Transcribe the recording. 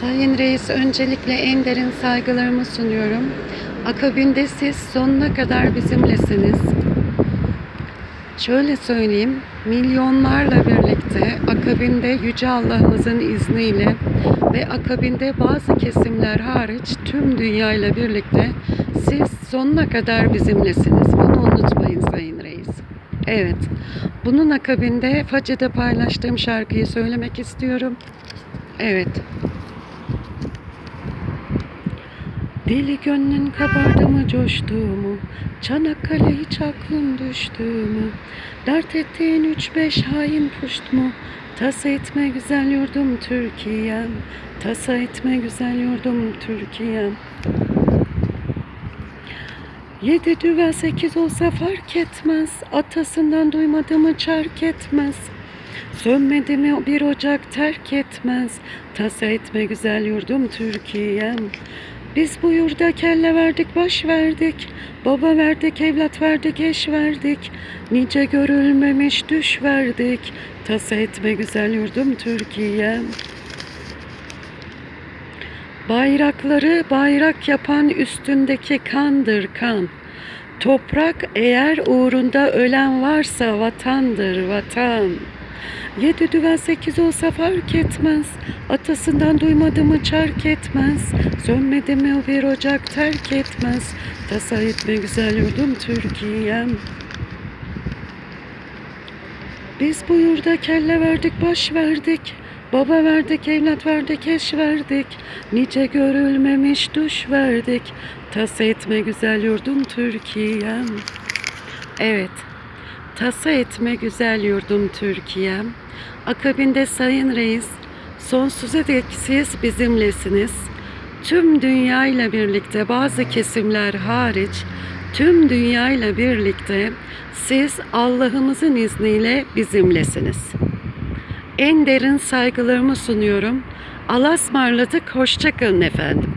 Sayın Reis öncelikle en derin saygılarımı sunuyorum. Akabinde siz sonuna kadar bizimlesiniz. Şöyle söyleyeyim, milyonlarla birlikte akabinde Yüce Allah'ımızın izniyle ve akabinde bazı kesimler hariç tüm dünyayla birlikte siz sonuna kadar bizimlesiniz. Bunu unutmayın Sayın Reis. Evet, bunun akabinde Face'de paylaştığım şarkıyı söylemek istiyorum. Evet. Deli gönlün kabardı mı coştu mu? Çanakkale hiç aklın düştü mü? Dert ettiğin üç beş hain puşt mu? Tasa etme güzel yurdum Türkiye'm. Tasa etme güzel yurdum Türkiye'm. Yedi düvel sekiz olsa fark etmez. Atasından duymadığımı çark etmez. Sönmedi mi bir ocak terk etmez. Tasa etme güzel yurdum Türkiye'm. Biz bu yurda kelle verdik, baş verdik. Baba verdik, evlat verdik, eş verdik. Nice görülmemiş düş verdik. Tasa etme güzel yurdum Türkiye'm. Bayrakları bayrak yapan üstündeki kandır kan. Toprak eğer uğrunda ölen varsa vatandır vatan. Yedi düvel sekiz olsa fark etmez. Atasından duymadı mı çark etmez. Sönmedi mi bir ocak terk etmez. Tasa etme güzel yurdum Türkiye'm. Biz bu yurda kelle verdik, baş verdik. Baba verdik, evlat verdik, eş verdik. Nice görülmemiş duş verdik. Tasa etme güzel yurdum Türkiye'm. Evet, tasa etme güzel yurdum Türkiye'm. Akabinde Sayın Reis, sonsuza dek siz bizimlesiniz. Tüm dünyayla birlikte bazı kesimler hariç tüm dünyayla birlikte siz Allah'ımızın izniyle bizimlesiniz. En derin saygılarımı sunuyorum. Allah'a ısmarladık. Hoşçakalın efendim.